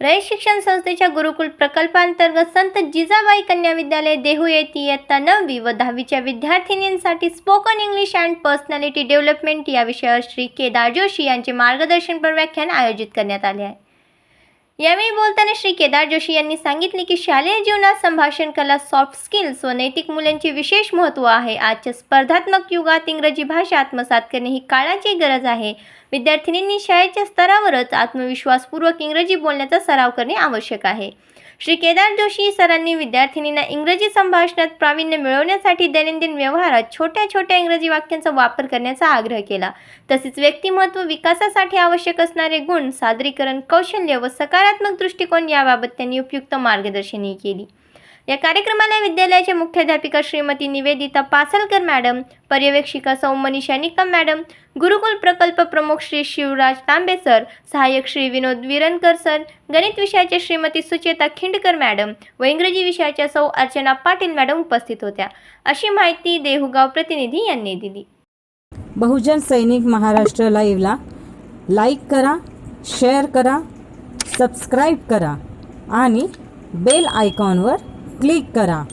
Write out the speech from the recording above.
रयत शिक्षण संस्थेच्या गुरुकुल प्रकल्पांतर्गत संत जिजाबाई कन्या विद्यालय देहू येथे इयत्ता नववी व दहावीच्या विद्यार्थिनींसाठी spoken English and personality development या विषयावर श्री केदार जोशी यांचे मार्गदर्शनपर व्याख्यान आयोजित करण्यात आले आहे. यावेळी बोलताना श्री केदार जोशी यांनी सांगितले की शालेय जीवनात संभाषण कला सॉफ्ट स्किल्स व नैतिक मूल्यांचे विशेष महत्त्व आहे. आजच्या स्पर्धात्मक युगात इंग्रजी भाषा आत्मसात करणे ही काळाची गरज आहे. विद्यार्थिनींनी शाळेच्या स्तरावरच आत्मविश्वासपूर्वक इंग्रजी बोलण्याचा सराव करणे आवश्यक आहे. श्री केदार जोशी सरांनी विद्यार्थिनींना इंग्रजी संभाषणात प्रावीण्य मिळवण्यासाठी दैनंदिन व्यवहारात छोट्या छोट्या इंग्रजी वाक्यांचा वापर करण्याचा आग्रह केला. तसेच व्यक्तिमत्व विकासासाठी आवश्यक असणारे गुण सादरीकरण कौशल्य व सकारात्मक दृष्टिकोन याबाबत त्यांनी उपयुक्त मार्गदर्शनही केली. या कार्यक्रमाला विद्यालयाच्या मुख्याध्यापिका श्रीमती निवेदिता पासलकर मॅडम पर्यवेक्षिका सौ मनीषा निकम मॅडम गुरुकुल प्रकल्प प्रमुख श्री शिवराज तांबे सर सहाय्यक श्री विनोद विरणकर सर गणित विषयाच्या श्रीमती सुचेता खिंडकर मॅडम व इंग्रजी विषयाच्या सौ अर्चना पाटील मॅडम उपस्थित होत्या. अशी माहिती देहुगाव प्रतिनिधी यांनी दिली. बहुजन सैनिक महाराष्ट्र लाईव्हला लाईक करा शेअर करा सबस्क्राईब करा आणि बेल आयकॉनवर क्लिक करा.